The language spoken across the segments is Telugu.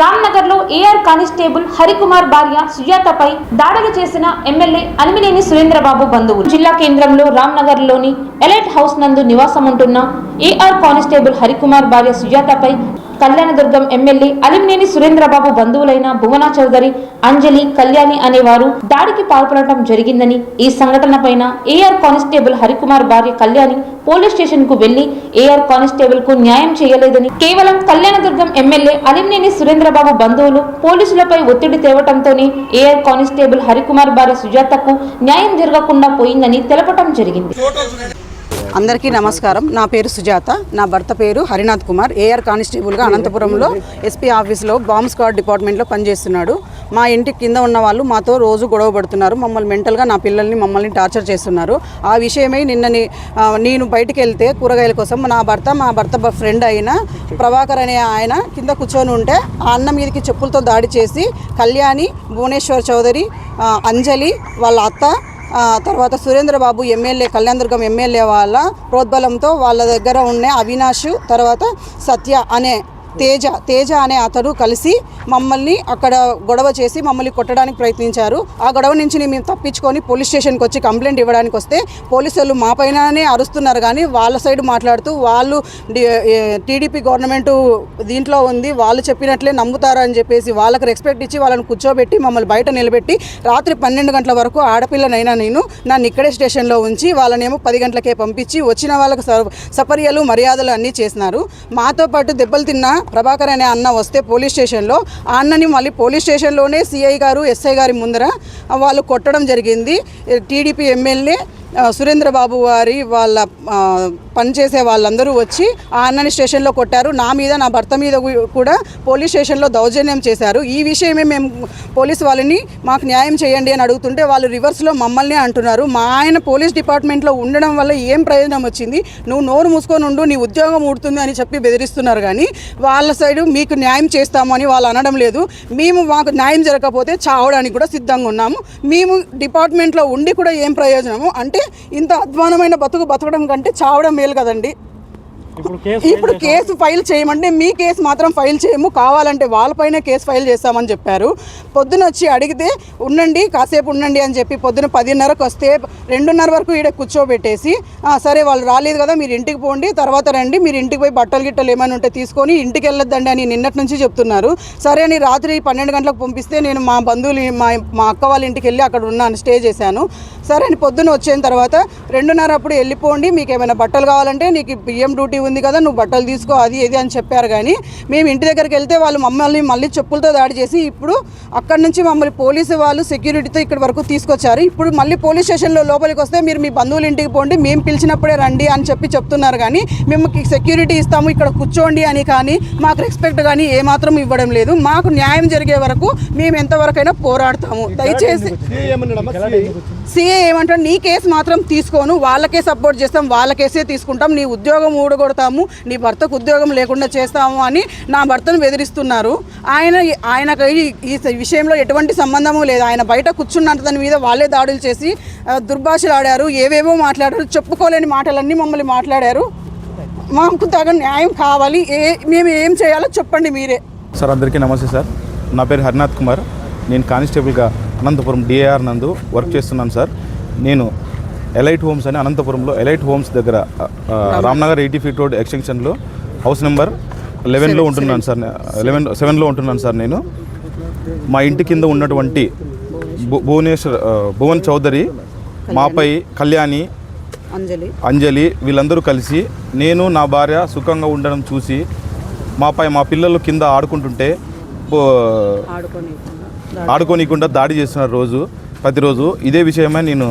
రామ్నగర్లో ఏఆర్ కానిస్టేబుల్ హరికుమార్ భార్య సుజాతపై దాడులు చేసిన ఎమ్మెల్యే అలిమినేని సురేంద్రబాబు బంధువులు. జిల్లా కేంద్రంలో రామ్నగర్లోని ఎలైట్ హౌస్ నందు నివాసం ఉంటున్న ఏఆర్ కానిస్టేబుల్ హరికుమార్ భార్య సుజాతపై కళ్యాణదుర్గం ఎమ్మెల్యే అలిమినేని సురేంద్రబాబు బంధువులైన భువనా చౌదరి అంజలి కళ్యాణి అనేవారు దాడికి పాల్పడటం జరిగిందని ఈ సంఘటన పైన ఏఆర్ కానిస్టేబుల్ హరికుమార్ భార్య కళ్యాణి పోలీస్ స్టేషన్కు వెళ్ళి ఏఆర్ కానిస్టేబుల్కు న్యాయం చేయలేదని కేవలం కళ్యాణదుర్గం ఎమ్మెల్యే అలిమినేని సురేంద్రబాబు బంధువులు పోలీసులపై ఒత్తిడి తేవటంతోనే ఏఆర్ కానిస్టేబుల్ హరికుమార్ భార్య సుజాతకు న్యాయం జరగకుండా పోయిందని తెలపటం జరిగింది. అందరికీ నమస్కారం. నా పేరు సుజాత. నా భర్త పేరు హరినాథ్ కుమార్. ఏఆర్ కానిస్టేబుల్గా అనంతపురంలో ఎస్పీ ఆఫీస్లో బాంబ్ స్క్వాడ్ డిపార్ట్మెంట్లో పనిచేస్తున్నాడు. మా ఇంటి కింద ఉన్న వాళ్ళు మాతో రోజు గొడవ పడుతున్నారు. మమ్మల్ని మెంటల్గా నా పిల్లల్ని మమ్మల్ని టార్చర్ చేస్తున్నారు. ఆ విషయమై నిన్నని నేను బయటికి వెళ్తే కూరగాయల కోసం నా భర్త మా భర్త ఫ్రెండ్ అయిన ప్రభాకర్ అనే ఆయన కింద కూర్చొని ఉంటే ఆ అన్న మీదకి చెప్పులతో దాడి చేసి కళ్యాణి భువనేశ్వర్ చౌదరి అంజలి వాళ్ళ అత్త తర్వాత సురేంద్రబాబు ఎమ్మెల్యే కళ్యాణదుర్గం ఎమ్మెల్యే వాళ్ళ ప్రోద్బలంతో వాళ్ళ దగ్గర ఉన్న అవినాష్ తర్వాత సత్య అనే తేజ తేజ అనే అతడు కలిసి మమ్మల్ని అక్కడ గొడవ చేసి మమ్మల్ని కొట్టడానికి ప్రయత్నించారు. ఆ గొడవ నుంచి మేము తప్పించుకొని పోలీస్ స్టేషన్కి వచ్చి కంప్లైంట్ ఇవ్వడానికి వస్తే పోలీసులు మా పైననే అరుస్తున్నారు కానీ వాళ్ళ సైడ్ మాట్లాడుతూ వాళ్ళు టీడీపీ గవర్నమెంట్ దీంట్లో ఉంది వాళ్ళు చెప్పినట్లే నమ్ముతారు అని చెప్పేసి వాళ్ళకి రెస్పెక్ట్ ఇచ్చి వాళ్ళని కూర్చోబెట్టి మమ్మల్ని బయట నిలబెట్టి రాత్రి పన్నెండు గంటల వరకు ఆడపిల్లనైనా నేను నన్ను ఇక్కడే స్టేషన్లో ఉంచి వాళ్ళనేమో పది గంటలకే పంపించి వచ్చిన వాళ్ళకి స- సపర్యలు మర్యాదలు అన్నీ చేసినారు. మాతో పాటు దెబ్బలు తిన్న ప్రభాకర్ అనే అన్న వస్తే పోలీస్ స్టేషన్లో ఆ అన్నని మళ్ళీ పోలీస్ స్టేషన్లోనే సిఐ గారు ఎస్ఐ గారి ముందర వాళ్ళు కొట్టడం జరిగింది. టీడీపీ ఎమ్మెల్యే సురేంద్రబాబు వారి వాళ్ళ పనిచేసే వాళ్ళందరూ వచ్చి ఆ అన్నని స్టేషన్లో కొట్టారు. నా మీద నా భర్త మీద కూడా పోలీస్ స్టేషన్లో దౌర్జన్యం చేశారు. ఈ విషయమే మేము పోలీస్ వాళ్ళని మాకు న్యాయం చేయండి అని అడుగుతుంటే వాళ్ళు రివర్స్లో మమ్మల్ని అంటున్నారు. మా ఆయన పోలీస్ డిపార్ట్మెంట్లో ఉండడం వల్ల ఏం ప్రయోజనం వచ్చింది? నువ్వు నోరు మూసుకొని ఉండు నీ ఉద్యోగం ఊడుతుంది అని చెప్పి బెదిరిస్తున్నారు కానీ వాళ్ళ సైడు మీకు న్యాయం చేస్తాము అని వాళ్ళు అనడం లేదు. మేము మాకు న్యాయం జరగకపోతే చావడానికి కూడా సిద్ధంగా ఉన్నాము. మేము డిపార్ట్మెంట్లో ఉండి కూడా ఏం ప్రయోజనము? అంటే ఇంత అధ్వానమైన బతుకు బతకడం కంటే చావడం మేలు కదండి. ఇప్పుడు కేసు ఫైల్ చేయమంటే మీ కేసు మాత్రం ఫైల్ చేయము. కావాలంటే వాళ్ళపైన కేసు ఫైల్ చేస్తామని చెప్పారు. పొద్దున వచ్చి అడిగితే ఉండండి కాసేపు ఉండండి అని చెప్పి పొద్దున పదిన్నరకు వస్తే రెండున్నర వరకు ఈడ కూర్చోబెట్టేసి "ఆ, సరే వాళ్ళు రాలేదు కదా మీరు ఇంటికి పోండి తర్వాత రండి మీరు ఇంటికి పోయి బట్టలు గిట్టలు ఏమైనా ఉంటే తీసుకొని ఇంటికి వెళ్ళొద్దండి అని నిన్నటి నుంచి చెప్తున్నారు. సరే అని రాత్రి పన్నెండు గంటలకు పంపిస్తే నేను మా బంధువులు మా మా అక్క వాళ్ళ ఇంటికి వెళ్ళి అక్కడ ఉన్నాను స్టే చేశాను. సరే అని పొద్దున వచ్చిన తర్వాత రెండున్నర అప్పుడు వెళ్ళిపోండి మీకు ఏమైనా బట్టలు కావాలంటే నీకు బియ్యం డ్యూటీ ఉంది కదా నువ్వు బట్టలు తీసుకో అది ఇది అని చెప్పారు కానీ మేము ఇంటి దగ్గరికి వెళ్తే వాళ్ళు మమ్మల్ని మళ్ళీ చెప్పులతో దాడి చేసి ఇప్పుడు అక్కడి నుంచి మమ్మల్ని పోలీసు వాళ్ళు సెక్యూరిటీతో ఇక్కడ వరకు తీసుకొచ్చారు. ఇప్పుడు మళ్ళీ పోలీస్ స్టేషన్లో లోపలికి వస్తే మీరు మీ బంధువుల ఇంటికి పోండి మేము పిలిచినప్పుడే రండి అని చెప్పి చెప్తున్నారు కానీ మేము సెక్యూరిటీ ఇస్తాము ఇక్కడ కూర్చోండి అని కానీ మాకు రెస్పెక్ట్ కానీ ఏమాత్రం ఇవ్వడం లేదు. మాకు న్యాయం జరిగే వరకు మేము ఎంతవరకైనా పోరాడతాము. దయచేసి సీఏ ఏమంటాడు? నీ కేసు మాత్రం తీసుకోను వాళ్ళకే సపోర్ట్ చేస్తాం వాళ్ళ కేసే తీసుకుంటాం నీ ఉద్యోగం కొడతాము నీ భర్తకు ఉద్యోగం లేకుండా చేస్తాము అని నా భర్తను బెదిరిస్తున్నారు. ఆయన ఆయనకు ఈ- విషయంలో ఎటువంటి సంబంధము లేదు. ఆయన బయట కూర్చున్నంత దాని మీద వాళ్ళే దాడులు చేసి దుర్భాషలు ఆడారు ఏవేవో మాట్లాడారు చెప్పుకోలేని మాటలన్నీ మమ్మల్ని మాట్లాడారు. మాకు తగ న్యాయం కావాలి. ఏ మేము ఏం చేయాలో చెప్పండి మీరే. సార్ అందరికీ నమస్తే సార్. నా పేరు హరినాథ్ కుమార్. నేను కానిస్టేబుల్గా అనంతపురం డిఏఆర్ నందు వర్క్ చేస్తున్నాను సార్. నేను ఎలైట్ హోమ్స్ అని అనంతపురంలో ఎలైట్ హోమ్స్ దగ్గర రామ్నగర్ ఎయిటీ ఫీట్ రోడ్ ఎక్స్టెన్షన్లో హౌస్ నెంబర్ లెవెన్లో ఉంటున్నాను సార్ లెవెన్ సెవెన్లో ఉంటున్నాను సార్ నేను. మా ఇంటి కింద ఉన్నటువంటి భు- భువనేశ్వర్ భువన్ చౌదరి మాపై కళ్యాణి అంజలి. అంజలి వీళ్ళందరూ కలిసి నేను నా భార్య సుఖంగా ఉండడం చూసి మాపై మా పిల్లలు కింద ఆడుకుంటుంటే బో- ఆడుకొని ఆడుకోనీయకుండా దాడి చేస్తున్నారు రోజు ప్రతిరోజు. ఇదే విషయమై నేను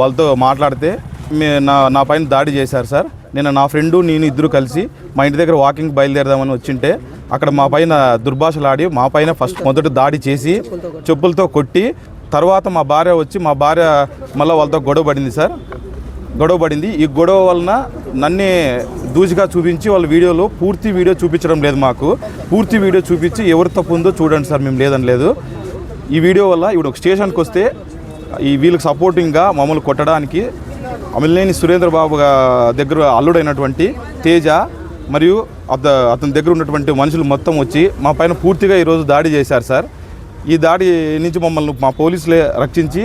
వాళ్ళతో మాట్లాడితే మే నా నా పైన దాడి చేశారు సార్. నేను నా ఫ్రెండు నేను ఇద్దరు కలిసి మా ఇంటి దగ్గర వాకింగ్ బయలుదేరదామని వచ్చింటే అక్కడ మా పైన దుర్భాషలాడి మా పైన ఫస్ట్ మొదట దాడి చేసి చెప్పులతో కొట్టి తర్వాత మా భార్య వచ్చి మా భార్య మళ్ళీ వాళ్ళతో గొడవ పడింది సార్. గొడవ పడింది. ఈ గొడవ వలన నన్నే దూజిగా చూపించి వాళ్ళ వీడియోలో పూర్తి వీడియో చూపించడం లేదు మాకు. పూర్తి వీడియో చూపించి ఎవరు తప్పు ఉందో చూడండి సార్ మేము లేదని లేదు. ఈ వీడియో వల్ల ఇప్పుడు ఒక స్టేషన్కి వస్తే ఈ వీళ్ళకి సపోర్టింగ్గా మమ్మల్ని కొట్టడానికి అమిలినేని సురేంద్ర బాబు దగ్గర అల్లుడైనటువంటి తేజ మరియు అత అతని దగ్గర ఉన్నటువంటి మనుషులు మొత్తం వచ్చి మా పైన పూర్తిగా ఈరోజు దాడి చేశారు సార్. ఈ దాడి నుంచి మమ్మల్ని మా పోలీసులే రక్షించి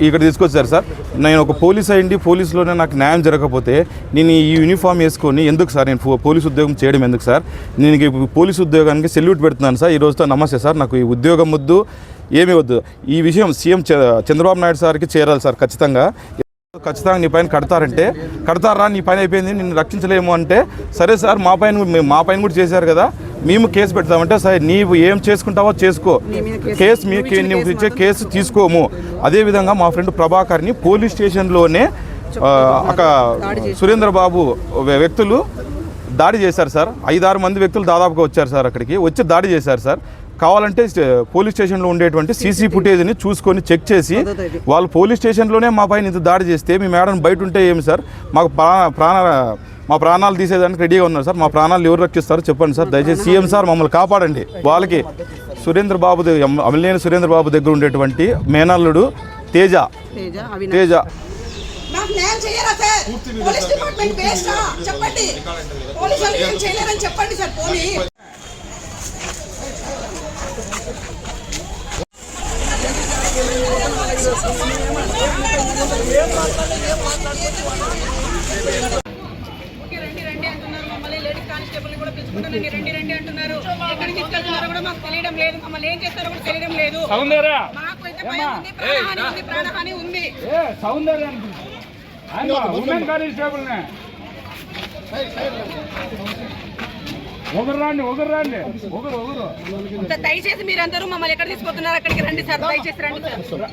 ఇక్కడ తీసుకొచ్చారు సార్. నేను ఒక పోలీస్ అయ్యండి పోలీసులోనే నాకు న్యాయం జరగకపోతే నేను ఈ యూనిఫామ్ వేసుకొని ఎందుకు సార్ నేను పో- పోలీస్ ఉద్యోగం చేయడం ఎందుకు సార్? నేను పోలీస్ ఉద్యోగానికి సెల్యూట్ పెడుతున్నాను సార్. ఈ రోజుతో నమస్తే సార్. నాకు ఈ ఉద్యోగం వద్దు. ఏమీ వద్దు. ఈ విషయం సీఎం చంద్రబాబు నాయుడు సార్కి చేరాలి సార్ ఖచ్చితంగా. ఖచ్చితంగా నీ పైన కడతారంటే కడతారా నీ పైన అయిపోయింది నిన్ను రక్షించలేము అంటే సరే సార్ మా పైన మా పైన కూడా చేశారు కదా మేము కేసు పెడతామంటే సరే నీవు ఏం చేసుకుంటావో చేసుకో. కేసు- మీ నువ్వు ఇచ్చే కేసు తీసుకోము. అదేవిధంగా మా ఫ్రెండ్ ప్రభాకర్ని పోలీస్ స్టేషన్లోనే ఒక సురేంద్ర బాబు వ్య- వ్యక్తులు దాడి చేశారు సార్. ఐదారు మంది వ్యక్తులు దాదాపుగా వచ్చారు సార్ అక్కడికి. వచ్చి దాడి చేశారు సార్. కావాలంటే పోలీస్ స్టేషన్లో ఉండేటువంటి సీసీ ఫుటేజ్ని చూసుకొని చెక్ చేసి వాళ్ళు పోలీస్ స్టేషన్లోనే మా పైన ఇంత దాడి చేస్తే మీ మేడం బయట ఉంటే ఏమి సార్? మాకు ప్రాణ ప్రాణ మా ప్రాణాలు తీసేదానికి రెడీగా ఉన్నారు సార్. మా ప్రాణాలు ఎవరు రక్షిస్తారో చెప్పండి సార్. దయచేసి సీఎం సార్ మమ్మల్ని కాపాడండి. వాళ్ళకి సురేంద్ర బాబు అమలేని సురేంద్ర బాబు దగ్గర ఉండేటువంటి మేనల్లుడు తేజ. తేజ. నాకు న్యాయం చేయరా సార్? పోలీస్ డిపార్ట్మెంట్ వేస్టా చెప్పండి. పోలీసు వాళ్ళు ఏం చేయలేరని చెప్పండి సార్ పోనీ. రండి రండి అంటున్నారు. మమ్మల్ని లేడీ కానిస్టేబుల్ కూడా పిలుచుకుంటానండి రండి రండి అంటున్నారు. ఎక్కడికి తీసుకెళ్తున్నారో కూడా మాకు తెలియడం లేదు. మమ్మల్ని ఏం చేస్తారో కూడా తెలియడం లేదు. సౌందర్య! మాకు అయితే భయం ఉంది ప్రాణహాని ఉంది ప్రాణహాని ఉంది. ఏ సౌందర్య ఆయన ఉమెన్ కానిస్టేబుల్ ఒకరు రాండి ఒకరు రాండి. ఒకరు ఒకరు. దయచేసి మీరందరూ మమ్మల్ని ఎక్కడ తీసుకుపోతున్నారు? అక్కడికి రండి సార్ దయచేసి రండి సార్.